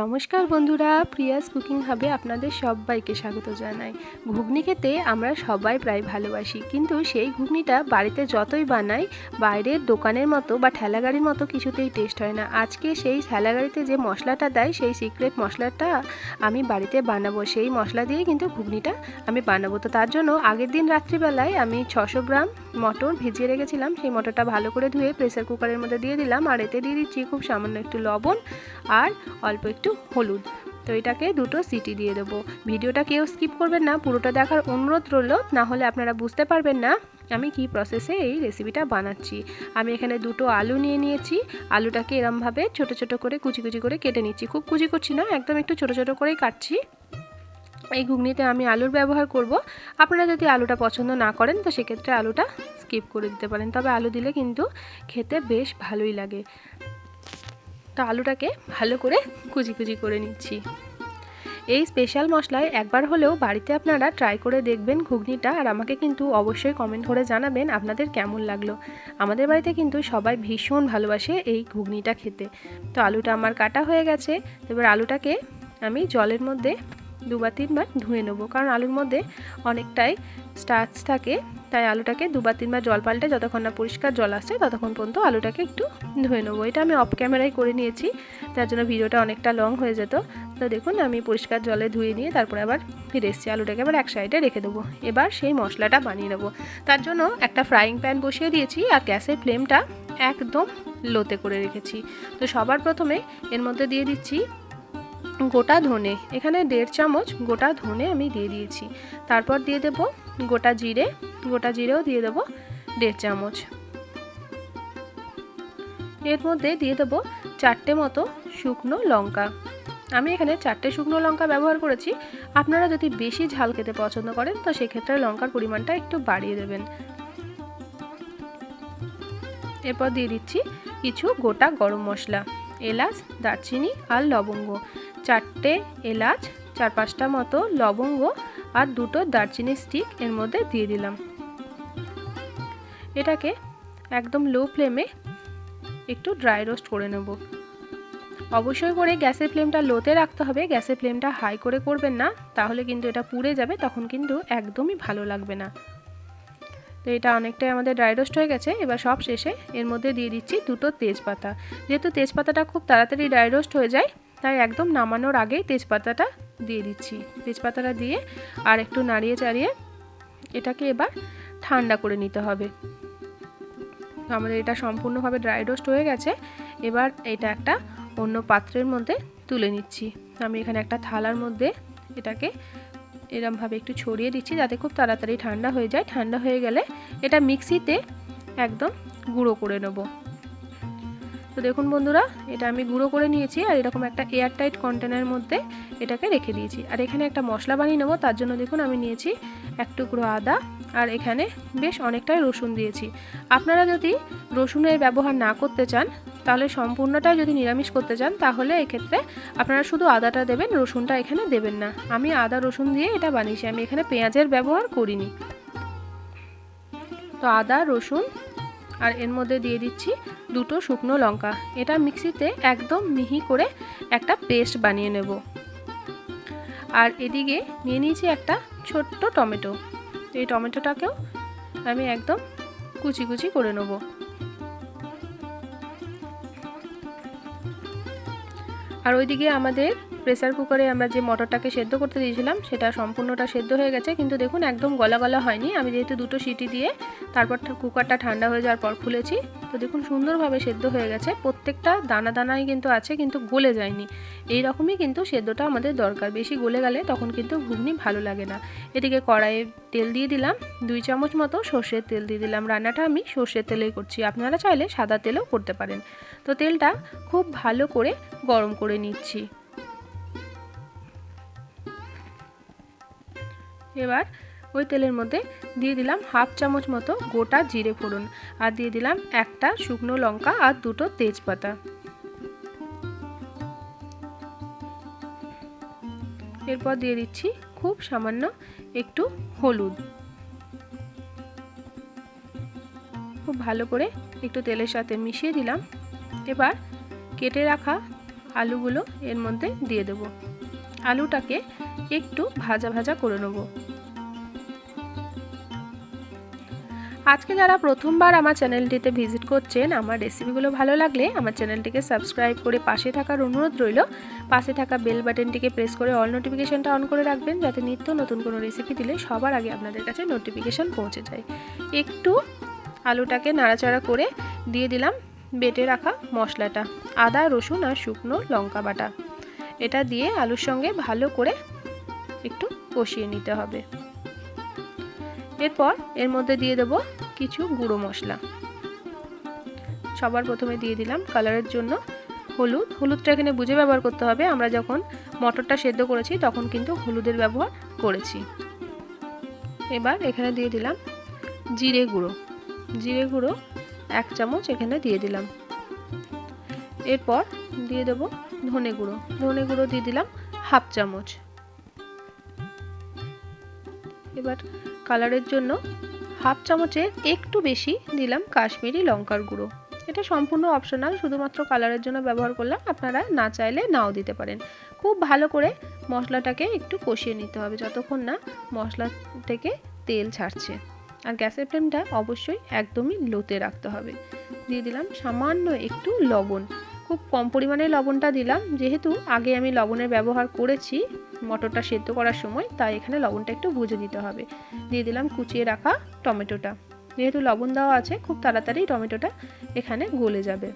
নমস্কার বন্ধুরা, Prius cooking হাবে আপনাদের সবাইকে স্বাগত জানাই। ঘুগনি খেতে আমরা সবাই প্রায় ভালোবাসি, কিন্তু সেই ঘুগনিটা বাড়িতে যতই বানাই, বাইরের দোকানের মতো বা ঠেলাগাড়ির মতো কিছুতেই টেস্ট হয় না। আজকে সেই ঠেলাগাড়িতে যে মশলাটা দেয়, সেই সিক্রেট মশলাটা আমি বাড়িতে বানাবো। সেই মশলা দিয়ে কিন্তু ঘুগনিটা আমি বানাবো। তো তার জন্য আগের দিন রাত্রিবেলায় আমি ছশো গ্রাম মটর ভিজিয়ে রেখেছিলাম। সেই মটরটা ভালো করে ধুয়ে প্রেসার কুকারের মধ্যে দিয়ে দিলাম। আর এতে দিয়ে দিচ্ছি খুব সামান্য একটু লবণ আর অল্প একটু হলুদ। তো এটাকে দুটো সিটি দিয়ে দেবো। ভিডিওটা কেউ স্কিপ করবেন না, পুরোটা দেখার অনুরোধ রইল। না হলে আপনারা বুঝতে পারবেন না আমি কি প্রসেসে এই রেসিপিটা বানাচ্ছি। আমি এখানে দুটো আলু নিয়ে নিয়েছি। আলুটাকে এরমভাবে ছোট ছোট করে কুচি কুচি করে কেটে নিচ্ছি। খুব কুচি করছি না, একদম একটু ছোট ছোট করেই কাটছি। এই ঘুগনিতে আমি আলুর ব্যবহার করব। আপনারা যদি আলুটা পছন্দ না করেন, তো সেক্ষেত্রে আলুটা স্কিপ করে দিতে পারেন। তবে আলু দিলে কিন্তু খেতে বেশ ভালোই লাগে। তো আলুটাকে ভালো করে কুচি কুচি করে নিচ্ছি। এই স্পেশাল মশলায় একবার হলেও বাড়িতে আপনারা ট্রাই করে দেখবেন ঘুগনিটা আর আমাকে কিন্তু অবশ্যই কমেন্ট করে জানাবেন আপনাদের কেমন লাগল। আমাদের বাড়িতে কিন্তু সবাই ভীষণ ভালোবাসে এই ঘুগনিটা খেতে। তো আলুটা আমার কাটা হয়ে গেছে এবার আলুটাকে আমি জলের মধ্যে দুবার তিনবার ধুয়ে নেব। কারণ আলুর মধ্যে অনেকটাই স্টার্চ থাকে, তাই আলুটাকে দুবার তিনবার জল পাল্টে যতক্ষণ না পরিষ্কার জল আসছে ততক্ষণ পর্যন্ত আলুটাকে একটু ধুয়ে নেব। এটা আমি অফ ক্যামেরায় করে নিয়েছি তার জন্য ভিডিওটা অনেকটা লং হয়ে যেত। তো দেখুন, আমি পরিষ্কার জলে ধুয়ে নিয়ে তারপরে আবার ফিরে এসেছি। আলুটাকে আবার এক সাইডে রেখে দেবো। এবার সেই মশলাটা বানিয়ে নেব। তার জন্য একটা ফ্রাইং প্যান বসিয়ে দিয়েছি আর গ্যাসের ফ্লেমটা একদম লোতে করে রেখেছি। তো সবার প্রথমে এর মধ্যে দিয়ে দিচ্ছি গোটা ধনে। এখানে দেড় চামচ গোটা ধনে আমি দিয়ে দিয়েছি। তারপর দিয়ে দেব গোটা জিরে। গোটা জিরেও দিয়ে দেব দেড় চামচ। এর মধ্যে দিয়ে দেবো চারটে মতো শুকনো লঙ্কা। আমি এখানে চারটে শুকনো লঙ্কা ব্যবহার করেছি। আপনারা যদি বেশি ঝাল খেতে পছন্দ করেন, তো সেক্ষেত্রে লঙ্কার পরিমাণটা একটু বাড়িয়ে দেবেন। এরপর দিয়ে দিচ্ছি কিছু গোটা গরম মশলা, এলাচ, দারচিনি আর লবঙ্গ। চারটে এলাচ, চার পাঁচটা মতো লবঙ্গ আর দুটো দারচিনি স্টিক এর মধ্যে দিয়ে দিলাম। এটাকে একদম লো ফ্লেমে একটু ড্রাই রোস্ট করে নেব। অবশ্যই করে গ্যাসের ফ্লেমটা লোতে রাখতে হবে। গ্যাসের ফ্লেমটা হাই করে করবেন না, তাহলে কিন্তু এটা পুড়ে যাবে, তখন কিন্তু একদমই ভালো লাগবে না। তো এটা অনেকটাই আমাদের ড্রাই রোস্ট হয়ে গেছে। এবার সব শেষে এর মধ্যে দিয়ে দিচ্ছি দুটো তেজপাতা। যেহেতু তেজপাতাটা খুব তাড়াতাড়ি ড্রাই রোস্ট হয়ে যায় তাই একদম নামানোর আগেই তেজপাতাটা দিয়ে দিচ্ছি। তেজপাতাটা দিয়ে আর একটু নাড়িয়ে চাড়িয়ে এটাকে এবার ঠান্ডা করে নিতে হবে। আমাদের এটা সম্পূর্ণভাবে ড্রাই রোস্ট হয়ে গেছে। এবার এটা একটা অন্য পাত্রের মধ্যে তুলে নিচ্ছি। আমি এখানে একটা থালার মধ্যে এটাকে এরমভাবে একটু ছড়িয়ে দিচ্ছি যাতে খুব তাড়াতাড়ি ঠান্ডা হয়ে যায়। ঠান্ডা হয়ে গেলে এটা মিক্সিতে একদম গুঁড়ো করে নেব। তো দেখুন বন্ধুরা, এটা আমি গুঁড়ো করে নিয়েছি আর এরকম একটা এয়ার টাইট কন্টেনারের মধ্যে এটাকে রেখে দিয়েছি। আর এখানে একটা মশলা বানিয়ে নেব, তার জন্য দেখুন আমি নিয়েছি এক টুকরো আদা আর এখানে বেশ অনেকটাই রসুন দিয়েছি। আপনারা যদি রসুনের ব্যবহার না করতে চান, তাহলে সম্পূর্ণটাই যদি নিরামিষ করতে চান, তাহলে এক্ষেত্রে আপনারা শুধু আদাটা দেবেন, রসুনটা এখানে দেবেন না। আমি আদা, রসুন দিয়ে এটা বানিয়েছি, আমি এখানে পেঁয়াজের ব্যবহার করিনি। তো আদা, রসুন আর এর মধ্যে দিয়ে দিচ্ছি দুটো শুকনো লঙ্কা। এটা মিক্সিতে একদম মিহি করে একটা পেস্ট বানিয়ে নেব। আর এদিকে নিয়ে নিয়েছি একটা ছোট্ট টমেটো। এই টমেটোটাকেও আমি একদম কুচি কুচি করে নেব। আর ওইদিকে আমাদের প্রেসার কুকারে আমরা যে মটরটাকে সেদ্ধ করতে দিয়েছিলাম, সেটা সম্পূর্ণটা সেদ্ধ হয়ে গেছে। কিন্তু দেখুন, একদম গলা গলা হয়নি। আমি যেহেতু দুটো সিটি দিয়ে তারপর কুকারটা ঠান্ডা হয়ে যাওয়ার পর খুলেছি। তো দেখুন, সুন্দরভাবে সেদ্ধ হয়ে গেছে। প্রত্যেকটা দানা দানাই কিন্তু আছে, কিন্তু গলে যায়নি। এই রকমই কিন্তু সেদ্ধটা আমাদের দরকার। বেশি গলে গেলে তখন কিন্তু ঘুগনি ভালো লাগে না। এদিকে কড়াইয়ে তেল দিয়ে দিলাম। দুই চামচ মতো সর্ষের তেল দিয়ে দিলাম। রান্নাটা আমি সর্ষের তেলেই করছি। আপনারা চাইলে সাদা তেলেও করতে পারেন। তো তেলটা খুব ভালো করে গরম করে নিচ্ছি। এবার ওই তেলের মধ্যে দিয়ে দিলাম হাফ চামচ মতো গোটা জিরে ফোড়ন আর দিয়ে দিলাম একটা শুকনো লঙ্কা আর দুটো তেজপাতা। এরপর দিয়ে দিচ্ছি খুব সামান্য একটু হলুদ। খুব ভালো করে একটু তেলের সাথে মিশিয়ে দিলাম। এবার কেটে রাখা আলুগুলো এর মধ্যে দিয়ে দেবো। আলুটাকে একটু ভাজা ভাজা করে নেব। আজকে যারা প্রথমবার আমার চ্যানেলটিতে ভিজিট করছেন, আমার রেসিপিগুলো ভালো লাগলে আমার চ্যানেলটিকে সাবস্ক্রাইব করে পাশে থাকার অনুরোধ রইল। পাশে থাকা বেল বাটনটিকে প্রেস করে অল নোটিফিকেশনটা অন করে রাখবেন, যাতে নিত্য নতুন কোনো রেসিপি দিলে সবার আগে আপনাদের কাছে নোটিফিকেশান পৌঁছে যায়। একটু আলুটাকে নাড়াচাড়া করে দিয়ে দিলাম বেটে রাখা মশলাটা, আদা, রসুন আর শুকনো লঙ্কা বাটা। এটা দিয়ে আলুর সঙ্গে ভালো করে একটু কষিয়ে নিতে হবে। এরপর এর মধ্যে দিয়ে দেবো কিছু গুঁড়ো মশলা। সবার প্রথমে দিয়ে দিলাম কালারের জন্য হলুদ। হলুদটা এখানে বুঝে ব্যবহার করতে হবে। আমরা যখন মটরটা সেদ্ধ করেছি তখন কিন্তু হলুদের ব্যবহার করেছি। এবার এখানে দিয়ে দিলাম জিরে গুঁড়ো। জিরে গুঁড়ো এক চামচ এখানে দিয়ে দিলাম। এরপর দিয়ে দেবো ধনে গুঁড়ো। ধনে গুঁড়ো দিয়ে দিলাম হাফ চামচ। এবার কালারের জন্য হাফ চামচের একটু বেশি দিলাম কাশ্মীরি লঙ্কার গুঁড়ো। এটা সম্পূর্ণ অপশনাল শুধুমাত্র কালারের জন্য ব্যবহার করলাম। আপনারা না চাইলে নাও দিতে পারেন। খুব ভালো করে মশলাটাকে একটু কষিয়ে নিতে হবে, যতক্ষণ না মশলা থেকে তেল ছাড়ছে। আর গ্যাসের ফ্লেমটা অবশ্যই একদমই লোতে রাখতে হবে। দিয়ে দিলাম সামান্য একটু লবণ। খুব কম পরিমাণে লবণটা দিলাম। যেহেতু আগে আমি লবণের ব্যবহার করেছি মটরটা সেদ্ধ করার সময় তাই এখানে লবণটা একটু বুঝে দিতে হবে। দিয়ে দিলাম কুচিয়ে রাখা টমেটোটা। যেহেতু লবণ দেওয়া আছে, খুব তাড়াতাড়ি টমেটোটা এখানে গলে যাবে।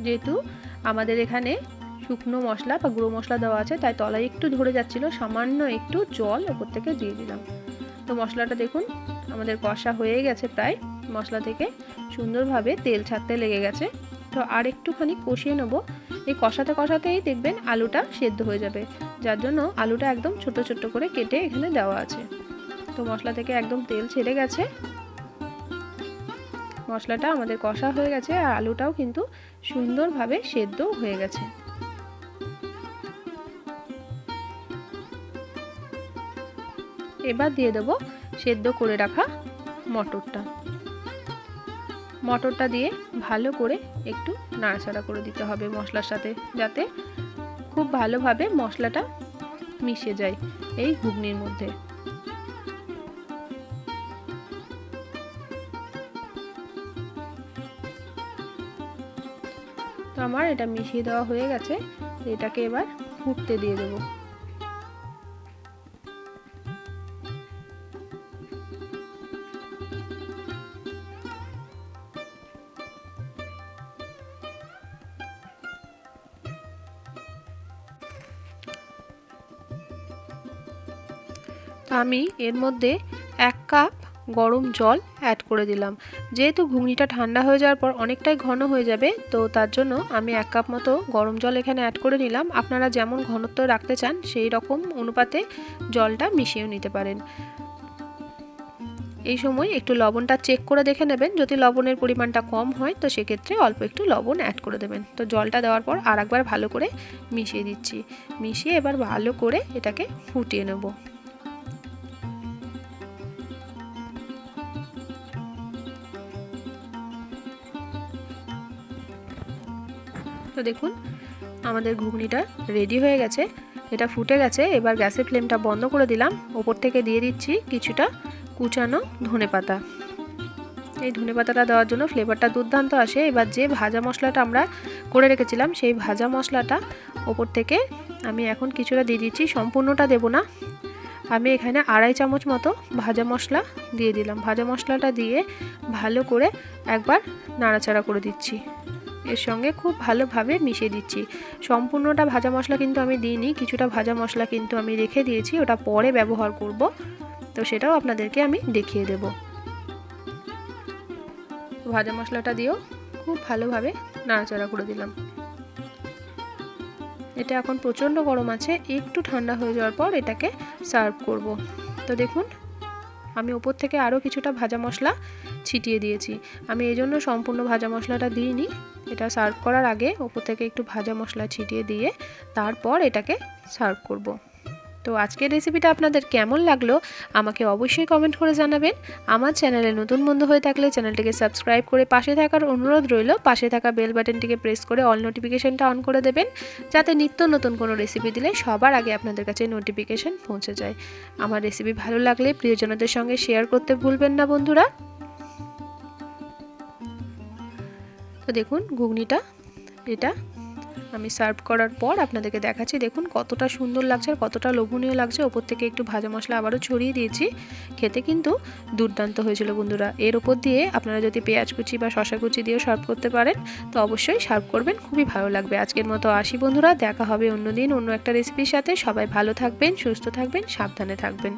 যেহেতু আমাদের এখানে শুকনো মশলা বা গুঁড়ো মশলা দেওয়া আছে, তাই তলায় একটু ধরে যাচ্ছিল, সামান্য একটু জল ওপর থেকে দিয়ে দিলাম। তো মশলাটা দেখুন, আমাদের কষা হয়ে গেছে প্রায়। মশলা থেকে সুন্দরভাবে তেল ছাড়তে লেগে গেছে। তো আর একটুখানি কষিয়ে নেব। এই কষাতে কষাতেই দেখবেন আলুটা সেদ্ধ হয়ে যাবে। যার জন্য আলুটা একদম ছোট ছোট করে কেটে এখানে দেওয়া আছে। তো মশলা থেকে একদম তেল ছেড়ে গেছে। মশলাটা আমাদের কষা হয়ে গেছে আর আলুটাও কিন্তু সুন্দরভাবে সেদ্ধ হয়ে গেছে। এবার দিয়ে দেবো সেদ্ধ করে রাখা মটরটা। মটরটা দিয়ে ভালো করে একটু নাড়াচাড়া করে দিতে হবে মশলার সাথে, যাতে খুব ভালোভাবে মশলাটা মিশে যায় এই ঘুগনির মধ্যে। তো আমার এটা মিশিয়ে দেওয়া হয়ে গেছে, এটাকে এবার ফুটতে দিয়ে দেবো। আমি এর মধ্যে এক কাপ গরম জল অ্যাড করে দিলাম। যেহেতু ঘুগনিটা ঠান্ডা হয়ে যাওয়ার পর অনেকটাই ঘন হয়ে যাবে, তো তার জন্য আমি এক কাপ মতো গরম জল এখানে অ্যাড করে নিলাম। আপনারা যেমন ঘনত্ব রাখতে চান, সেই রকম অনুপাতে জলটা মিশিয়েও নিতে পারেন। এই সময় একটু লবণটা চেক করে দেখে নেবেন। যদি লবণের পরিমাণটা কম হয়, তো সেক্ষেত্রে অল্প একটু লবণ অ্যাড করে দেবেন। তো জলটা দেওয়ার পর আর একবার ভালো করে মিশিয়ে দিচ্ছি। মিশিয়ে এবার ভালো করে এটাকে ফুটিয়ে নেব। তো দেখুন, আমাদের ঘুগনিটা রেডি হয়ে গেছে। এটা ফুটে গেছে, এবার গ্যাসের ফ্লেমটা বন্ধ করে দিলাম। ওপর থেকে দিয়ে দিচ্ছি কিছুটা কুচানো ধনে পাতা। এই ধনে পাতাটা দেওয়ার জন্য ফ্লেভারটা দুর্দান্ত আসে। এবার যে ভাজা মশলাটা আমরা করে রেখেছিলাম, সেই ভাজা মশলাটা ওপর থেকে আমি এখন কিছুটা দিয়ে দিচ্ছি, সম্পূর্ণটা দেব না। আমি এখানে আড়াই চামচ মতো ভাজা মশলা দিয়ে দিলাম। ভাজা মশলাটা দিয়ে ভালো করে একবার নাড়াচাড়া করে দিচ্ছি। এর সঙ্গে খুব ভালোভাবে মিশিয়ে দিচ্ছি। সম্পূর্ণটা ভাজা মশলা কিন্তু আমি দিইনি, কিছুটা ভাজা মশলা কিন্তু আমি রেখে দিয়েছি, ওটা পরে ব্যবহার করব। তো সেটাও আপনাদেরকে আমি দেখিয়ে দেব। ভাজা মশলাটা দিয়েও খুব ভালোভাবে নাড়াচাড়া করে দিলাম। এটা এখন প্রচণ্ড গরম আছে, একটু ঠান্ডা হয়ে যাওয়ার পর এটাকে সার্ভ করব। তো দেখুন আমি ওপর থেকে আরও কিছুটা ভাজা মশলা ছিটিয়ে দিয়েছি। আমি এই জন্য সম্পূর্ণ ভাজা মশলাটা দিইনি। এটা সার্ভ করার আগে ওপর থেকে একটু ভাজা মশলা ছিটিয়ে দিয়ে তারপর এটাকে সার্ভ করব। তো আজকের রেসিপিটা আপনাদের কেমন লাগল, আমাকে অবশ্যই কমেন্ট করে জানাবেন। আমার চ্যানেলে নতুন বন্ধু হয়ে থাকলে চ্যানেলটিকে সাবস্ক্রাইব করে পাশে থাকার অনুরোধ রইল, পাশে থাকা বেল বাটনটিকে প্রেস করে অল নোটিফিকেশনটা অন করে দেবেন, যাতে নিত্য নতুন কোনো রেসিপি দিলে সবার আগে আপনাদের কাছে নোটিফিকেশন পৌঁছে যায়। আমার রেসিপি ভালো লাগলে প্রিয়জনদের সঙ্গে শেয়ার করতে ভুলবেন না বন্ধুরা। তো দেখুন, ঘুগনিটা, এটা আমি সার্ভ করার পর আপনাদেরকে দেখাচ্ছি, দেখুন কতটা সুন্দর লাগছে আর কতটা লোভনীয় লাগছে। ওপর থেকে একটু ভাজা মশলা আবারও ছড়িয়ে দিয়েছি। খেতে কিন্তু দুর্দান্ত হয়েছিল বন্ধুরা। এর ওপর দিয়ে আপনারা যদি পেঁয়াজ কুচি বা শশা কুচি দিয়েও সার্ভ করতে পারেন, তো অবশ্যই সার্ভ করবেন, খুবই ভালো লাগবে। আজকের মতো আসি বন্ধুরা, দেখা হবে অন্য দিন অন্য একটা রেসিপির সাথে। সবাই ভালো থাকবেন, সুস্থ থাকবেন, সাবধানে থাকবেন।